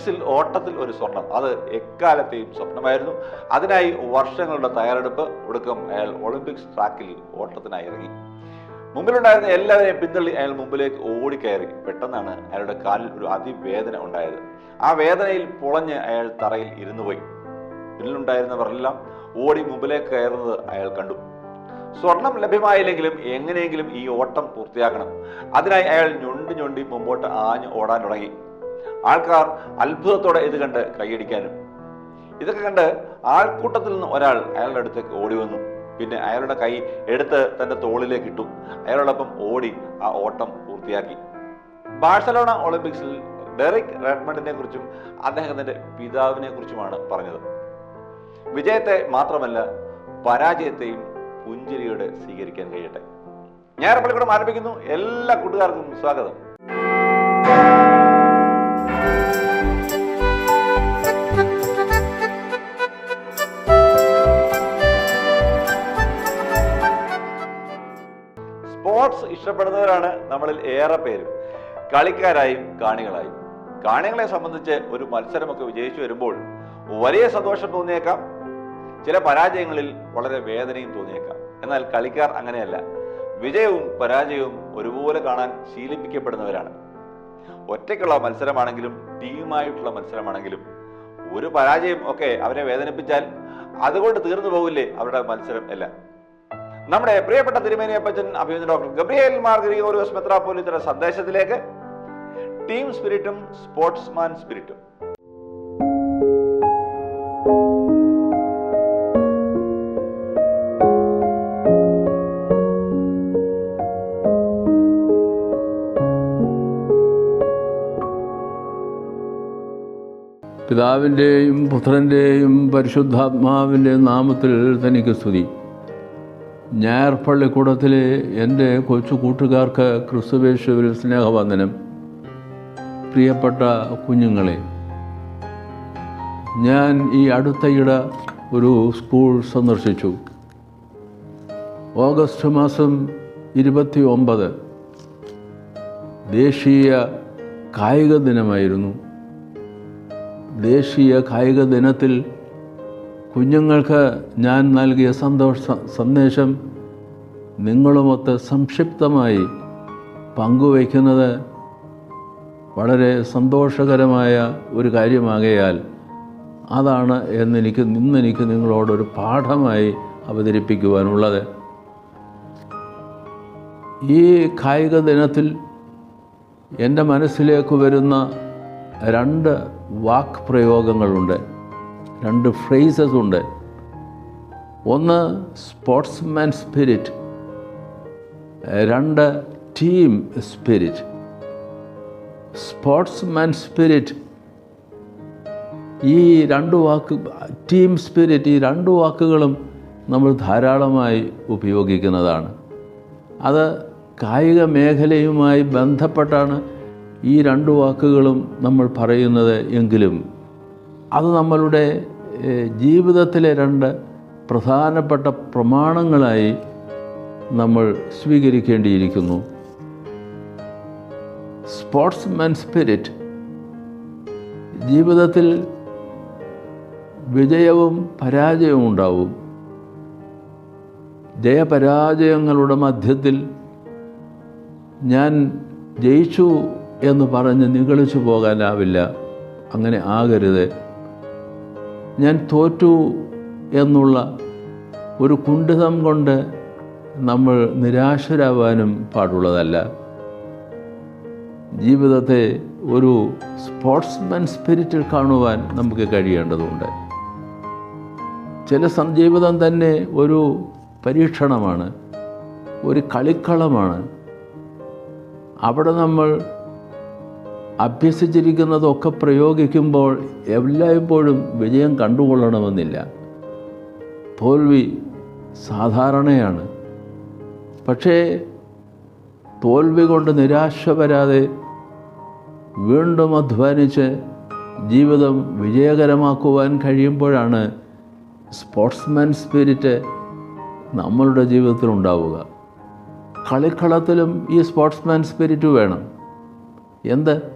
ഒളിമ്പിക്സിൽ ഓട്ടത്തിൽ ഒരു സ്വർണം. അത് എക്കാലത്തെയും സ്വപ്നമായിരുന്നു. അതിനായി വർഷങ്ങളുടെ തയ്യാറെടുപ്പ് ഒടുക്കം അയാൾ ഒളിമ്പിക്സ് ട്രാക്കിൽ ഓട്ടത്തിനായി ഇറങ്ങി. മുമ്പിലുണ്ടായിരുന്ന എല്ലാവരെയും പിന്തള്ളി അയാൾ മുമ്പിലേക്ക് ഓടിക്കയറി. പെട്ടെന്നാണ് അയാളുടെ കാലിൽ ഒരു അതിവേദന ഉണ്ടായത്. ആ വേദനയിൽ പുളഞ്ഞ് അയാൾ തറയിൽ ഇരുന്നു പോയി. പിന്നിലുണ്ടായിരുന്നവരെല്ലാം ഓടി മുമ്പിലേക്ക് കയറുന്നത് അയാൾ കണ്ടു. സ്വർണം ലഭ്യമായില്ലെങ്കിലും എങ്ങനെയെങ്കിലും ഈ ഓട്ടം പൂർത്തിയാക്കണം. അതിനായി അയാൾ ഞൊണ്ടി ഞൊണ്ടി മുമ്പോട്ട് ആഞ്ഞു ഓടാൻ തുടങ്ങി. ആൾക്കാർ അത്ഭുതത്തോടെ ഇത് കണ്ട് കൈയടിക്കാനും. ഇതൊക്കെ കണ്ട് ആൾക്കൂട്ടത്തിൽ നിന്ന് ഒരാൾ അയാളുടെ അടുത്തേക്ക് ഓടി വന്നു. പിന്നെ അയാളുടെ കൈ എടുത്ത് തന്റെ തോളിലേക്ക് ഇട്ടു. അയാളോടൊപ്പം ഓടി ആ ഓട്ടം പൂർത്തിയാക്കി. ബാഴ്സലോണ ഒളിമ്പിക്സിൽ ഡെറിക് റെഡ്മണ്ടിനെ കുറിച്ചും അദ്ദേഹത്തിന്റെ പിതാവിനെ കുറിച്ചുമാണ് പറഞ്ഞത്. വിജയത്തെ മാത്രമല്ല പരാജയത്തെയും പുഞ്ചിരിയോടെ സ്വീകരിക്കാൻ കഴിയട്ടെ. ഞാൻ പള്ളിക്കൂടം ആരംഭിക്കുന്നു. എല്ലാ കൂട്ടുകാർക്കും സ്വാഗതം. സ്പോർട്സ് ഇഷ്ടപ്പെടുന്നവരാണ് നമ്മളിൽ ഏറെ പേരും. കളിക്കാരായും കാണികളായും. കാണികളെ സംബന്ധിച്ച് ഒരു മത്സരമൊക്കെ വിജയിച്ചു വരുമ്പോൾ വലിയ സന്തോഷം തോന്നിയേക്കാം. ചില പരാജയങ്ങളിൽ വളരെ വേദനയും തോന്നിയേക്കാം. എന്നാൽ കളിക്കാർ അങ്ങനെയല്ല. വിജയവും പരാജയവും ഒരുപോലെ കാണാൻ ശീലിപ്പിക്കപ്പെടുന്നവരാണ്. ഒറ്റയ്ക്കുള്ള മത്സരമാണെങ്കിലും ടീമായിട്ടുള്ള മത്സരമാണെങ്കിലും ഒരു പരാജയം ഒക്കെ അവരെ വേദനിപ്പിച്ചാൽ അതുകൊണ്ട് തീർന്നു പോകില്ലേ അവരുടെ മത്സരം എല്ലാം. നമ്മുടെ പ്രിയപ്പെട്ട തിരുമേനിയപ്പച്ചൻ അഭിനന്ദ ഡോക്ടർ ഗബ്രിയേൽ മാർഗരിയോറിയോസ് മെത്രാപ്പോലിത്തയുടെ സന്ദേശത്തിലേക്ക്. ടീം സ്പിരിറ്റും സ്പോർട്സ്മാൻ സ്പിരിറ്റും പിതാവിന്റെയും പുത്രന്റെയും പരിശുദ്ധാത്മാവിന്റെയും നാമത്തിൽ തനിക്ക് സ്തുതി. ഞായർ പള്ളിക്കൂടത്തിൽ എന്റെ കൊച്ചു കൂട്ടുകാർക്ക് ക്രിസ്തുവേശുവിൽ സ്നേഹവന്ദനം. പ്രിയപ്പെട്ട കുഞ്ഞുങ്ങളെ ഞാൻ ഈ അടുത്തയിടെ ഒരു സ്കൂൾ സന്ദർശിച്ചു. ഓഗസ്റ്റ് മാസം ഇരുപത്തി ഒമ്പത് ദേശീയ കായിക ദിനമായിരുന്നു. ദേശീയ കായിക ദിനത്തിൽ കുഞ്ഞുങ്ങൾക്ക് ഞാൻ നൽകിയ സന്തോഷ സന്ദേശം നിങ്ങളുമൊത്ത് സംക്ഷിപ്തമായി പങ്കുവയ്ക്കുന്നത് വളരെ സന്തോഷകരമായ ഒരു കാര്യമാകയാൽ അതാണ് എന്നെനിക്ക് നിന്നെനിക്ക് നിങ്ങളോടൊരു പാഠമായി അവതരിപ്പിക്കുവാനുള്ളത്. ഈ കായിക ദിനത്തിൽ എന്റെ മനസ്സിലേക്ക് വരുന്ന രണ്ട് വാക്ക് പ്രയോഗങ്ങളുണ്ട് രണ്ട് ഫ്രേസസ് ഉണ്ട്. ഒന്ന് സ്പോർട്സ്മാൻ സ്പിരിറ്റ് രണ്ട് ടീം സ്പിരിറ്റ് സ്പോർട്സ്മാൻ സ്പിരിറ്റ് ഈ രണ്ട് വാക്ക് ടീം സ്പിരിറ്റ് ഈ രണ്ട് വാക്കുകളും നമ്മൾ ധാരാളമായി ഉപയോഗിക്കുന്നതാണ്. അത് കായിക മേഖലയുമായി ബന്ധപ്പെട്ടാണ് ഈ രണ്ട് വാക്കുകളും നമ്മൾ പറയുന്നത് എങ്കിലും അത് നമ്മളുടെ ജീവിതത്തിലെ രണ്ട് പ്രധാനപ്പെട്ട പ്രമാണങ്ങളായി നമ്മൾ സ്വീകരിക്കേണ്ടിയിരിക്കുന്നു. സ്പോർട്സ്മാൻ സ്പിരിറ്റ് ജീവിതത്തിൽ വിജയവും പരാജയവും ഉണ്ടാവും. ജയപരാജയങ്ങളുടെ മധ്യത്തിൽ ഞാൻ ജയിച്ചു എന്ന് പറഞ്ഞ് നിഗളിച്ചു പോകാനാവില്ല. അങ്ങനെ ആകരുത്. ഞാൻ തോറ്റു എന്നുള്ള ഒരു കുണ്ഠിതം കൊണ്ട് നമ്മൾ നിരാശരാവാനും പാടുള്ളതല്ല. ജീവിതത്തെ ഒരു സ്പോർട്സ്മാൻ സ്പിരിറ്റിൽ കാണുവാൻ നമുക്ക് കഴിയേണ്ടതുണ്ട്. ചില സംജീവിതം തന്നെ ഒരു പരീക്ഷണമാണ് ഒരു കളിക്കളമാണ്. അവിടെ നമ്മൾ അഭ്യസിച്ചിരിക്കുന്നതൊക്കെ പ്രയോഗിക്കുമ്പോൾ എല്ലായ്പ്പോഴും വിജയം കണ്ടുകൊള്ളണമെന്നില്ല. തോൽവി സാധാരണയാണ്. പക്ഷേ തോൽവി കൊണ്ട് നിരാശ വരാതെ വീണ്ടും അധ്വാനിച്ച് ജീവിതം വിജയകരമാക്കുവാൻ കഴിയുമ്പോഴാണ് സ്പോർട്സ്മാൻ സ്പിരിറ്റ് നമ്മളുടെ ജീവിതത്തിൽ ഉണ്ടാവുക കളിക്കളത്തിലും ഈ സ്പോർട്സ്മാൻ സ്പിരിറ്റ് വേണം. എന്ത്?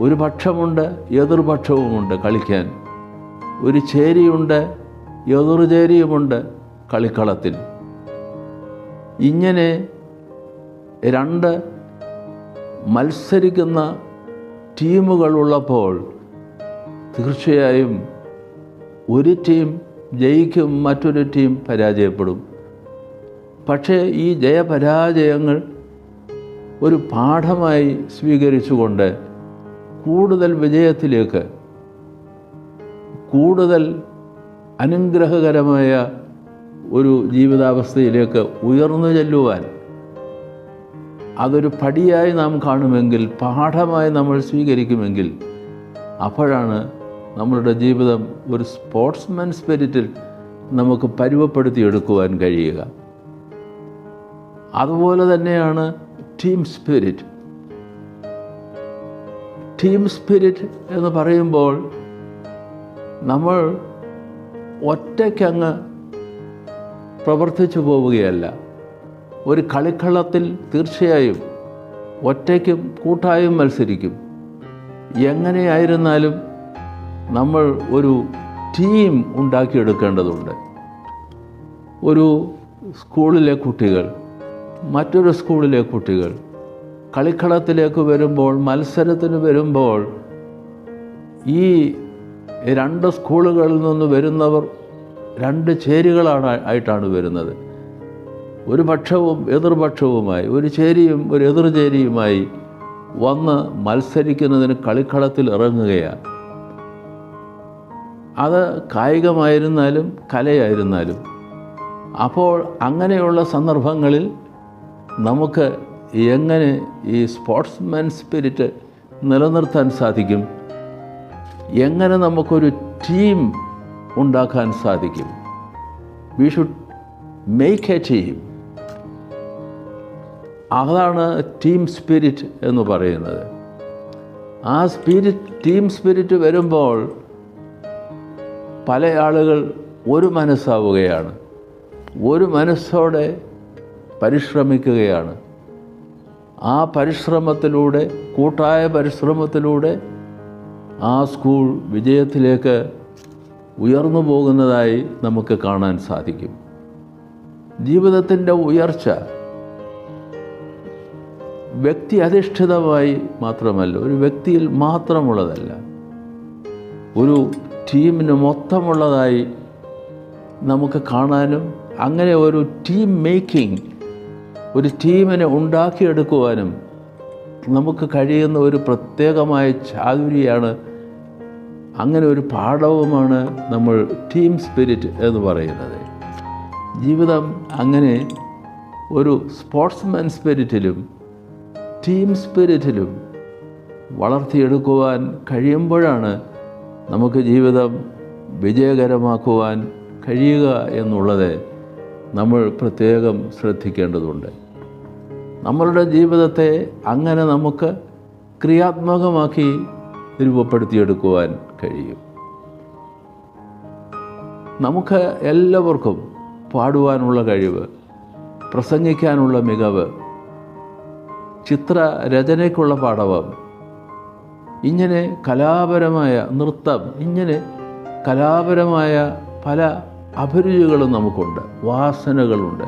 ഒരു പക്ഷമുണ്ട് എതിർപക്ഷവുമുണ്ട് കളിക്കാൻ. ഒരു ചേരിയുണ്ട് എതിർചേരിയുമുണ്ട് കളിക്കളത്തിൽ. ഇങ്ങനെ രണ്ട് മത്സരിക്കുന്ന ടീമുകളുള്ളപ്പോൾ തീർച്ചയായും ഒരു ടീം ജയിക്കും മറ്റൊരു ടീം പരാജയപ്പെടും. പക്ഷേ ഈ ജയപരാജയങ്ങൾ ഒരു പാഠമായി സ്വീകരിച്ചുകൊണ്ട് കൂടുതൽ വിജയത്തിലേക്ക് കൂടുതൽ അനുഗ്രഹകരമായ ഒരു ജീവിതാവസ്ഥയിലേക്ക് ഉയർന്നു ചെല്ലുവാൻ അതൊരു പടിയായി നാം കാണുമെങ്കിൽ പാഠമായി നമ്മൾ സ്വീകരിക്കുമെങ്കിൽ അപ്പോഴാണ് നമ്മളുടെ ജീവിതം ഒരു സ്പോർട്സ്മാൻ സ്പിരിറ്റിൽ നമുക്ക് പരുവപ്പെടുത്തിയെടുക്കുവാൻ കഴിയുക. അതുപോലെ തന്നെയാണ് ടീം സ്പിരിറ്റ്. ടീം സ്പിരിറ്റ് എന്ന് പറയുമ്പോൾ നമ്മൾ ഒറ്റയ്ക്കങ്ങ് പ്രവർത്തിച്ചു പോവുകയല്ല. ഒരു കളിക്കളത്തിൽ തീർച്ചയായും ഒറ്റയ്ക്കും കൂട്ടായും മത്സരിക്കും. എങ്ങനെയായിരുന്നാലും നമ്മൾ ഒരു ടീം ഉണ്ടാക്കിയെടുക്കേണ്ടതുണ്ട്. ഒരു സ്കൂളിലെ കുട്ടികൾ മറ്റൊരു സ്കൂളിലെ കുട്ടികൾ കളിക്കളത്തിലേക്ക് വരുമ്പോൾ മത്സരത്തിന് വരുമ്പോൾ ഈ രണ്ട് സ്കൂളുകളിൽ നിന്ന് വരുന്നവർ രണ്ട് ചേരികളാണ് ആയിട്ടാണ് വരുന്നത്. ഒരു പക്ഷവും എതിർപക്ഷവുമായി ഒരു ചേരിയും ഒരു എതിർചേരിയുമായി വന്ന് മത്സരിക്കുന്നതിന് കളിക്കളത്തിൽ ഇറങ്ങുകയാണ്. അത് കായികമായിരുന്നാലും കലയായിരുന്നാലും. അപ്പോൾ അങ്ങനെയുള്ള സന്ദർഭങ്ങളിൽ നമുക്ക് എങ്ങനെ ഈ സ്പോർട്സ്മാൻ സ്പിരിറ്റ് നിലനിർത്താൻ സാധിക്കും? എങ്ങനെ നമുക്കൊരു ടീം ഉണ്ടാക്കാൻ സാധിക്കും? We should make a team. അതാണ് ടീം സ്പിരിറ്റ് എന്ന് പറയുന്നത്. ആ സ്പിരിറ്റ് ടീം സ്പിരിറ്റ് വരുമ്പോൾ പല ആളുകൾ ഒരു മനസ്സാവുകയാണ്. ഒരു മനസ്സോടെ പരിശ്രമിക്കുകയാണ്. ആ പരിശ്രമത്തിലൂടെ കൂട്ടായ പരിശ്രമത്തിലൂടെ ആ സ്കൂൾ വിജയത്തിലേക്ക് ഉയർന്നു പോകുന്നതായി നമുക്ക് കാണാൻ സാധിക്കും. ജീവിതത്തിന്റെ ഉയർച്ച വ്യക്തി അധിഷ്ഠിതമായി മാത്രമല്ല ഒരു വ്യക്തിയിൽ മാത്രമുള്ളതല്ല ഒരു ടീമിന് മൊത്തമുള്ളതായി നമുക്ക് കാണാനും അങ്ങനെ ഒരു ടീം മേക്കിംഗ് ഒരു ടീമിനെ ഉണ്ടാക്കിയെടുക്കുവാനും നമുക്ക് കഴിയുന്ന ഒരു പ്രത്യേകമായ ചാതുരിയാണ് അങ്ങനെ ഒരു പാഠവുമാണ് നമ്മൾ ടീം സ്പിരിറ്റ് എന്ന് പറയുന്നത്. ജീവിതം അങ്ങനെ ഒരു സ്പോർട്സ്മാൻ സ്പിരിറ്റിലും ടീം സ്പിരിറ്റിലും വളർത്തിയെടുക്കുവാൻ കഴിയുമ്പോഴാണ് നമുക്ക് ജീവിതം വിജയകരമാക്കുവാൻ കഴിയുക എന്നുള്ളത് നമ്മൾ പ്രത്യേകം ശ്രദ്ധിക്കേണ്ടതുണ്ട്. നമ്മളുടെ ജീവിതത്തെ അങ്ങനെ നമുക്ക് ക്രിയാത്മകമാക്കി രൂപപ്പെടുത്തിയെടുക്കുവാൻ കഴിയും. നമുക്ക് എല്ലാവർക്കും പാടുവാനുള്ള കഴിവ് പ്രസംഗിക്കാനുള്ള മികവ് ചിത്രരചനയ്ക്കുള്ള പാഠവം ഇങ്ങനെ കലാപരമായ നൃത്തം ഇങ്ങനെ കലാപരമായ പല അഭിരുചികളും നമുക്കുണ്ട് വാസനകളുണ്ട്.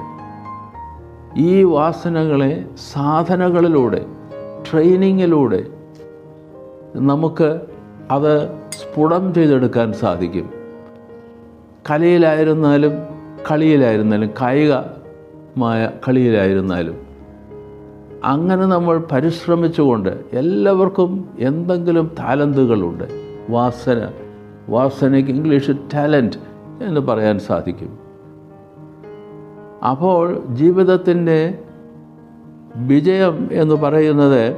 ഈ വാസനകളെ സാധനകളിലൂടെ ട്രെയിനിങ്ങിലൂടെ നമുക്ക് അത് സ്ഫുടം ചെയ്തെടുക്കാൻ സാധിക്കും. കലയിലായിരുന്നാലും കളിയിലായിരുന്നാലും കായികമായ കളിയിലായിരുന്നാലും. അങ്ങനെ നമ്മൾ പരിശ്രമിച്ചുകൊണ്ട് എല്ലാവർക്കും എന്തെങ്കിലും താലന്തുകളുണ്ട് വാസന വാസനയ്ക്ക് ഇംഗ്ലീഷ് ടാലന്റ് എന്ന് പറയാൻ സാധിക്കും. അപ്പോൾ ജീവിതത്തിന്റെ വിജയം എന്ന് പറയുന്നത്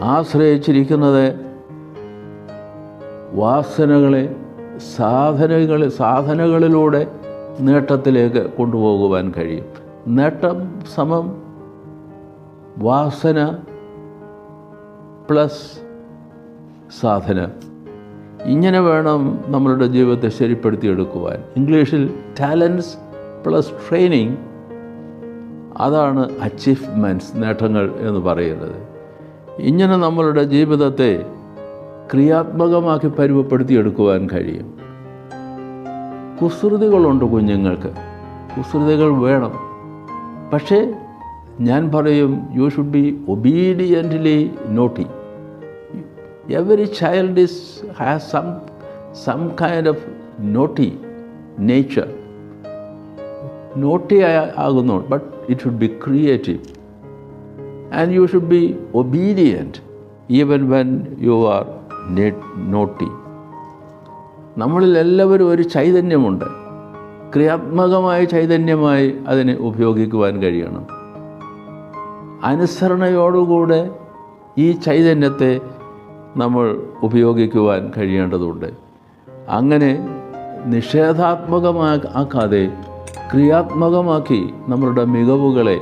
ആശ്രയിച്ചിരിക്കുന്നത് വാസനകളെ സാധനകൾ സാധനകളിലൂടെ നേട്ടത്തിലേക്ക് കൊണ്ടുപോകുവാൻ കഴിയും. നേട്ടം സമം വാസന പ്ലസ് സാധന. ഇങ്ങനെ വേണം നമ്മളുടെ ജീവിതത്തെ ശരിപ്പെടുത്തിയെടുക്കുവാൻ. ഇംഗ്ലീഷിൽ ടാലൻസ് പ്ലസ് ട്രെയിനിങ് അതാണ് അച്ചീവ്മെന്റ്സ് നേട്ടങ്ങൾ എന്ന് പറയുന്നത്. ഇങ്ങനെ നമ്മളുടെ ജീവിതത്തെ ക്രിയാത്മകമാക്കി പരുവപ്പെടുത്തിയെടുക്കുവാൻ കഴിയും. കുസൃതികളുണ്ട് കുഞ്ഞുങ്ങൾക്ക്. കുസൃതികൾ വേണം. പക്ഷേ ഞാൻ പറയും you should be obediently naughty every child is has some some kind of naughty nature naughty ആകുന്നു but it should be creative and you should be obedient even when you are naughty നമ്മളിൽ എല്ലാവരും ഒരു ചൈതന്യമുണ്ട്. ക്രിയാത്മകമായ ചൈതന്യമായി അതിനെ ഉപയോഗിക്കുവാൻ കഴിയണം. അനുസരണയോടുകൂടെ ഈ ചൈതന്യത്തെ നമ്മൾ ഉപയോഗിക്കുവാൻ കഴിയേണ്ടതുണ്ട്. അങ്ങനെ നിഷേധാത്മകമാക്കാതെ ക്രിയാത്മകമാക്കി നമ്മളുടെ മികവുകളെ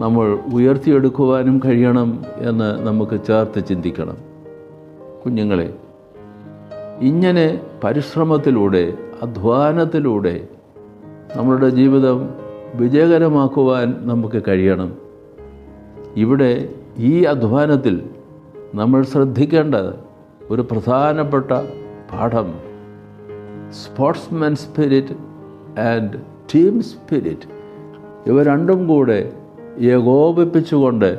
നമ്മൾ ഉയർത്തിയെടുക്കുവാനും കഴിയണം എന്ന് നമുക്ക് ചേർത്ത് ചിന്തിക്കണം. കുഞ്ഞുങ്ങളെ ഇങ്ങനെ പരിശ്രമത്തിലൂടെ അധ്വാനത്തിലൂടെ നമ്മളുടെ ജീവിതം വിജയകരമാക്കുവാൻ നമുക്ക് കഴിയണം. ഇവിടെ ഈ അധ്വാനത്തിൽ നമ്മൾ ശ്രദ്ധിക്കേണ്ട ഒരു പ്രധാനപ്പെട്ട പാഠം. Sportsman spirit and team spirit ഇവ രണ്ടും കൂടെ ഏകോപിപ്പിച്ചുകൊണ്ട്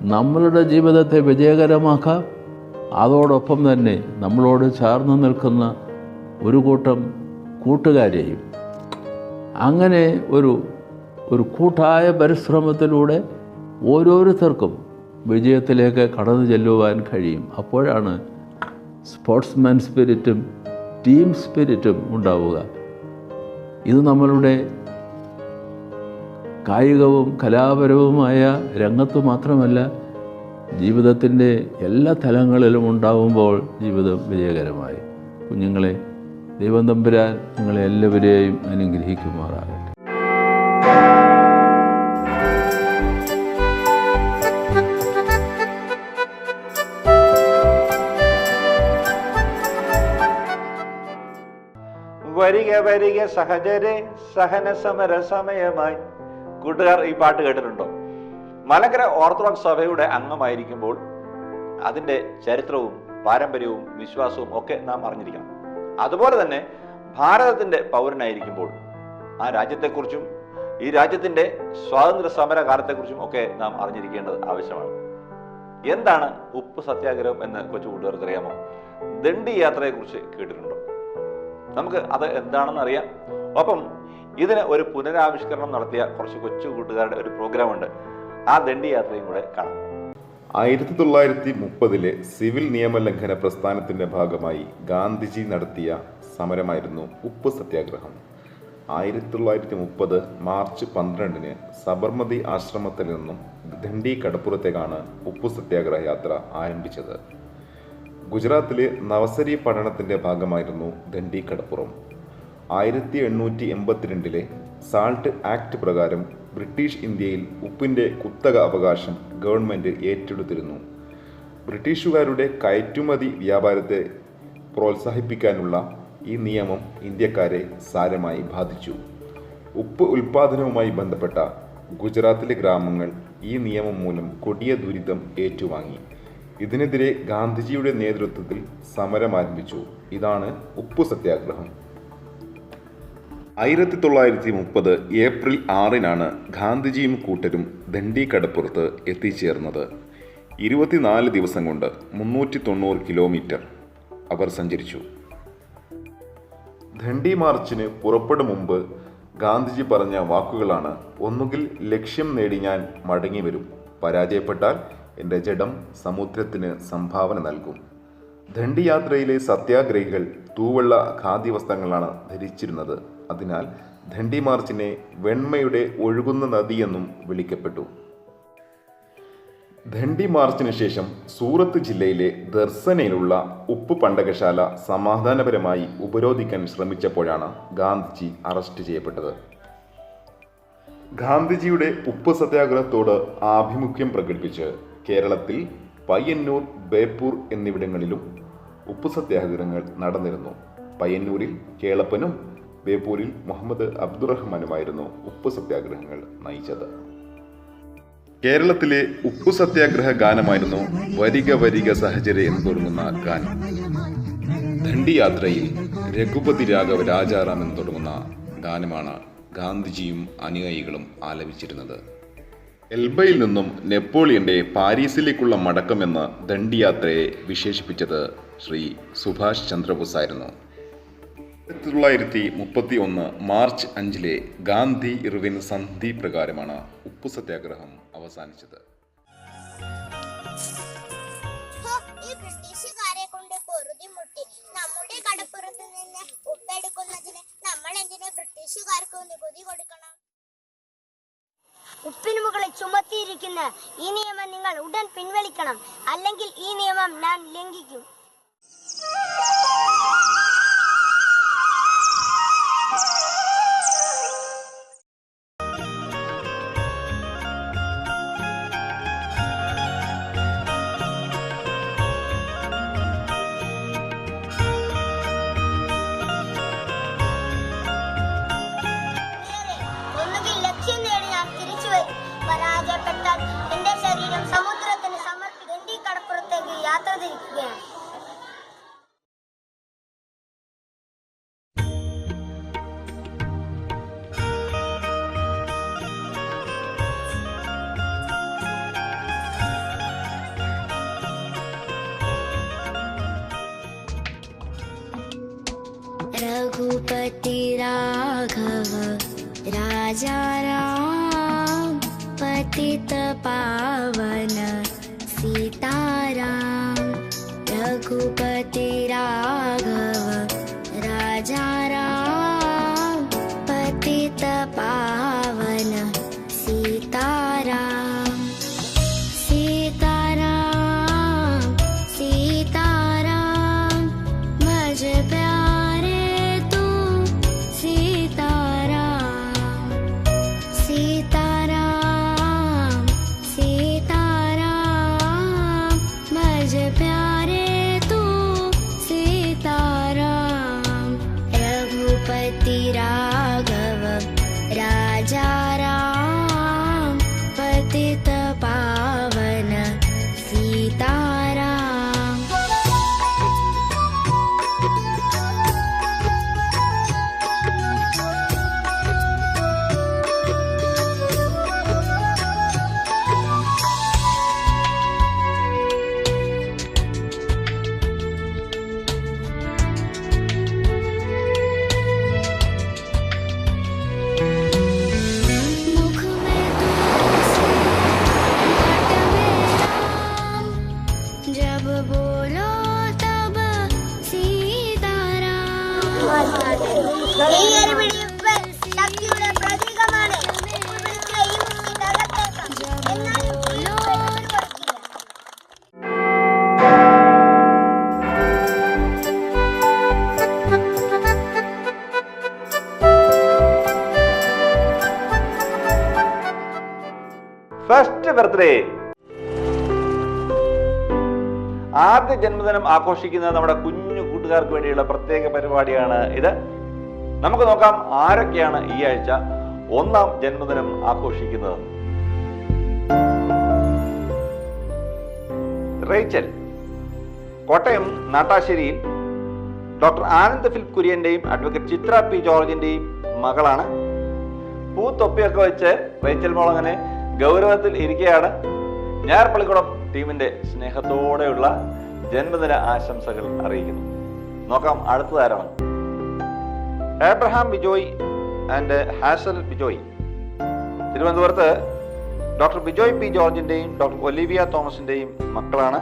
നമ്മളുടെ ജീവിതത്തെ വിജയകരമാക്കാം. അതോടൊപ്പം തന്നെ നമ്മളോട് ചേർന്ന് നിൽക്കുന്ന ഒരു കൂട്ടം കൂട്ടുകാരെയും. അങ്ങനെ ഒരു ഒരു കൂട്ടായ പരിശ്രമത്തിലൂടെ ഓരോരുത്തർക്കും വിജയത്തിലേക്ക് കടന്നു ചെല്ലുവാൻ കഴിയും. അപ്പോഴാണ് സ്പോർട്സ്മാൻ സ്പിരിറ്റും ടീം സ്പിരിറ്റും ഉണ്ടാവുക. ഇത് നമ്മളുടെ കായികവും കലാപരവുമായ രംഗത്ത് മാത്രമല്ല ജീവിതത്തിന്റെ എല്ലാ തലങ്ങളിലും ഉണ്ടാവുമ്പോൾ ജീവിതം വിജയകരമായി. കുഞ്ഞുങ്ങളെ ദൈവം തമ്പുരാൻ നിങ്ങളെ എല്ലാവരെയും അനുഗ്രഹിക്കുമാറാകട്ടെ. വരിക വരിക സഹജരെ സഹന സമര സമയമായി. കൂട്ടുകാർ ഈ പാട്ട് കേട്ടിട്ടുണ്ടോ? മലങ്കര ഓർത്തഡോക്സ് സഭയുടെ അംഗമായിരിക്കുമ്പോൾ അതിന്റെ ചരിത്രവും പാരമ്പര്യവും വിശ്വാസവും ഒക്കെ നാം അറിഞ്ഞിരിക്കണം. അതുപോലെ തന്നെ ഭാരതത്തിന്റെ പൗരനായിരിക്കുമ്പോൾ ആ രാജ്യത്തെക്കുറിച്ചും ഈ രാജ്യത്തിന്റെ സ്വാതന്ത്ര്യ സമര കാലത്തെക്കുറിച്ചും ഒക്കെ നാം അറിഞ്ഞിരിക്കേണ്ടത് ആവശ്യമാണ്. എന്താണ് ഉപ്പ് സത്യാഗ്രഹം എന്ന് കൊച്ചു കൂട്ടുകാർക്ക് അറിയാമോ? ദണ്ഡി യാത്രയെക്കുറിച്ച് കേട്ടിട്ടുണ്ടോ? നമുക്ക് അത് എന്താണെന്ന് അറിയാം. ഒപ്പം ഇതിന് ഒരു പുനരാവിഷ്കരണം നടത്തിയ കുറച്ച് കൊച്ചു കൂട്ടുകാരുടെ ഒരു പ്രോഗ്രാം ഉണ്ട്. ആ ദണ്ഡി യാത്രയും കൂടെ കാണാം. ആയിരത്തി തൊള്ളായിരത്തി മുപ്പതിലെ സിവിൽ നിയമലംഘന പ്രസ്ഥാനത്തിന്റെ ഭാഗമായി ഗാന്ധിജി നടത്തിയ സമരമായിരുന്നു ഉപ്പ് സത്യാഗ്രഹം. ആയിരത്തി തൊള്ളായിരത്തി മുപ്പത് മാർച്ച് പന്ത്രണ്ടിന് സബർമതി ആശ്രമത്തിൽ നിന്നും ദണ്ഡി കടപ്പുറത്തേക്കാണ് ഉപ്പ് സത്യാഗ്രഹ യാത്ര ആരംഭിച്ചത്. ഗുജറാത്തിലെ നവസരി പഠനത്തിന്റെ ഭാഗമായിരുന്നു ദണ്ഡി കടപ്പുറം ആയിരത്തി എണ്ണൂറ്റി എൺപത്തിരണ്ടിലെ സാൾട്ട് ആക്ട് പ്രകാരം ബ്രിട്ടീഷ് ഇന്ത്യയിൽ ഉപ്പിന്റെ കുത്തക അവകാശം ഗവൺമെന്റ് ഏറ്റെടുത്തിരുന്നു. ബ്രിട്ടീഷുകാരുടെ കയറ്റുമതി വ്യാപാരത്തെ പ്രോത്സാഹിപ്പിക്കാനുള്ള ഈ നിയമം ഇന്ത്യക്കാരെ സാരമായി ബാധിച്ചു. ഉപ്പ് ഉൽപാദനവുമായി ബന്ധപ്പെട്ട ഗുജറാത്തിലെ ഗ്രാമങ്ങൾ ഈ നിയമം മൂലം കൊടിയ ദുരിതം ഏറ്റുവാങ്ങി. ഇതിനെതിരെ ഗാന്ധിജിയുടെ നേതൃത്വത്തിൽ സമരം ആരംഭിച്ചു. ഇതാണ് ഉപ്പു സത്യാഗ്രഹം. ആയിരത്തി തൊള്ളായിരത്തി മുപ്പത് ഏപ്രിൽ ആറിനാണ് ഗാന്ധിജിയും കൂട്ടരും ദണ്ഡി കടപ്പുറത്ത് എത്തിച്ചേർന്നത്. ഇരുപത്തിനാല് ദിവസം കൊണ്ട് മുന്നൂറ്റി തൊണ്ണൂറ് കിലോമീറ്റർ അവർ സഞ്ചരിച്ചു. ദണ്ഡി മാർച്ചിന് പുറപ്പെടും മുമ്പ് ഗാന്ധിജി പറഞ്ഞ വാക്കുകളാണ് ഒന്നുകിൽ ലക്ഷ്യം നേടി ഞാൻ മടങ്ങി വരും പരാജയപ്പെട്ടാൽ എന്റെ ജഡം സമുദ്രത്തിന് സംഭാവന നൽകും. ദണ്ഡിയാത്രയിലെ സത്യാഗ്രഹികൾ തൂവെള്ള ഖാദി വസ്ത്രങ്ങളാണ് ധരിച്ചിരുന്നത്. അതിനാൽ ദണ്ഡി മാർച്ചിനെ വെണ്മയുടെ ഒഴുകുന്ന നദിയെന്നും വിളിക്കപ്പെട്ടു. ദണ്ഡി മാർച്ചിന് ശേഷം സൂറത്ത് ജില്ലയിലെ ദർസനയിലുള്ള ഉപ്പ് പണ്ടകശാല സമാധാനപരമായി ഉപരോധിക്കാൻ ശ്രമിച്ചപ്പോഴാണ് ഗാന്ധിജി അറസ്റ്റ് ചെയ്യപ്പെട്ടത്. ഗാന്ധിജിയുടെ ഉപ്പ് സത്യാഗ്രഹത്തോട് ആഭിമുഖ്യം പ്രകടിപ്പിച്ച് കേരളത്തിൽ പയ്യന്നൂർ ബേപ്പൂർ എന്നിവിടങ്ങളിലും ഉപ്പു സത്യാഗ്രഹങ്ങൾ നടന്നിരുന്നു. പയ്യന്നൂരിൽ കേളപ്പനും ബേപ്പൂരിൽ മുഹമ്മദ് അബ്ദുറഹ്മാനുമായിരുന്നു ഉപ്പു സത്യാഗ്രഹങ്ങൾ നയിച്ചത്. കേരളത്തിലെ ഉപ്പു സത്യാഗ്രഹ ഗാനമായിരുന്നു വരിക വരിക സഹചര്യ എന്ന് തുടങ്ങുന്ന ഗാനം. ദണ്ഡിയാത്രയിൽ രഘുപതി രാഘവ രാജാറാം എന്ന് തുടങ്ങുന്ന ഗാനമാണ് ഗാന്ധിജിയും അനുയായികളും ആലപിച്ചിരുന്നത്. എൽബയിൽ നിന്നും നെപ്പോളിയന്റെ പാരീസിലേക്കുള്ള മടക്കമെന്ന് ദണ്ഡിയാത്രയെ വിശേഷിപ്പിച്ചത് ശ്രീ സുഭാഷ് ചന്ദ്രബോസ് ആയിരുന്നു ആയിരത്തി തൊള്ളായിരത്തി മുപ്പത്തി ഒന്ന് മാർച്ച് അഞ്ചിലെ ഗാന്ധി ഇർവിൻ സന്ധി പ്രകാരമാണ് ഉപ്പു സത്യാഗ്രഹം അവസാനിച്ചത്. നമ്മുടെ നിന്ന് ഉപ്പെടുക്കുന്നതിന് നമ്മൾ എന്തിനു ബ്രിട്ടീഷുകാർക്ക് നികുതി കൊടുക്കണം? ഉപ്പിന് മുകളിൽ ചുമത്തിയിരിക്കുന്ന ഈ നിയമം നിങ്ങൾ ഉടൻ പിൻവലിക്കണം. അല്ലെങ്കിൽ ഈ നിയമം ഞാൻ ലംഘിക്കും. राघव राजा राम पतित पावन सीताराम रघुपति राघव राजा राम पतित पावन ബർത്ത്ഡേ ആദ്യ ജന്മദിനം ആഘോഷിക്കുന്നത് നമ്മുടെ കുഞ്ഞു കൂട്ടുകാർക്ക് വേണ്ടിയുള്ള പ്രത്യേക പരിപാടിയാണ് ഇത്. നമുക്ക് നോക്കാം ആരൊക്കെയാണ് ഈ ആഴ്ച ഒന്നാം ജന്മദിനം ആഘോഷിക്കുന്നത്. റേച്ചൽ കോട്ടയം നാട്ടാശ്ശേരിയിൽ ഡോക്ടർ ആനന്ദ് ഫിലിപ്പ് കുര്യന്റെയും അഡ്വക്കേറ്റ് ചിത്ര പി ജോർജിന്റെയും മകളാണ്. പൂത്തൊപ്പിയൊക്കെ വെച്ച് റേച്ചൽ മോൾ അങ്ങനെ ഗൗരവത്തിൽ ഇരിക്കുകയാണ് ഞായർപ്പള്ളിക്കുളം ടീമിന്റെ സ്നേഹത്തോടെയുള്ള ജന്മദിന ആശംസകൾ അറിയിക്കുന്നു. നോക്കാം അടുത്ത താരമാണ്. Abraham Bijoy and Hazel Bijoy. തിരുവനന്തപുരത്ത് ഡോക്ടർ ബിജോയ് പി ജോർജിന്റെയും ഡോക്ടർ ഒലിവിയ തോമസിന്റെയും മക്കളാണ്.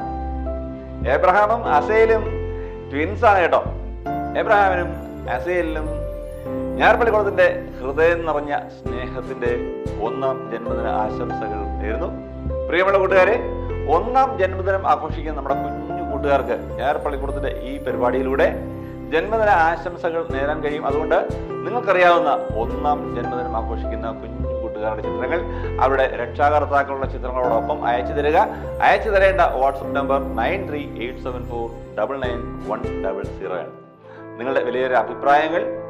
ഏബ്രഹാമും അസേലും ട്വിൻസ് ആണ് കേട്ടോ. ഏബ്രഹാമിനും അസേലിനും ഞാർപ്പള്ളിക്കുളത്തിന്റെ ഹൃദയം നിറഞ്ഞ സ്നേഹത്തിന്റെ ഒന്നാം ജന്മദിന ആശംസകൾ നേരുന്നു. പ്രിയമുള്ള കൂട്ടുകാരെ ഒന്നാം ജന്മദിനം ആഘോഷിക്കുന്ന നമ്മുടെ കുഞ്ഞു കൂട്ടുകാർക്ക് ഞാർപ്പള്ളിക്കുളത്തിന്റെ ഈ പരിപാടിയിലൂടെ ജന്മദിന ആശംസകൾ നേരാൻ കഴിയും. അതുകൊണ്ട് നിങ്ങൾക്കറിയാവുന്ന ഒന്നാം ജന്മദിനം ആഘോഷിക്കുന്ന കുഞ്ഞു കൂട്ടുകാരുടെ ചിത്രങ്ങൾ അവരുടെ രക്ഷാകർത്താക്കളുടെ ചിത്രങ്ങളോടൊപ്പം അയച്ചു തരിക. അയച്ചു തരേണ്ട WhatsApp number nine three eight seven four double nine one double zero ആണ്. നിങ്ങളുടെ വിലയേറിയ അഭിപ്രായങ്ങൾ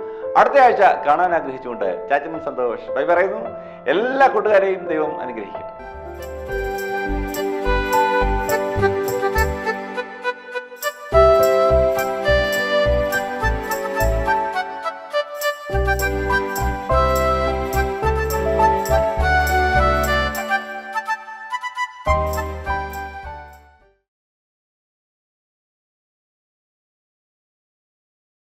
അടുത്ത ആഴ്ച കാണാൻ ആഗ്രഹിച്ചുകൊണ്ട് ചാച്ചൻ സന്തോഷ്. ബൈ പറയുന്നു. എല്ലാ കൂട്ടുകാരെയും ദൈവം അനുഗ്രഹിക്കട്ടെ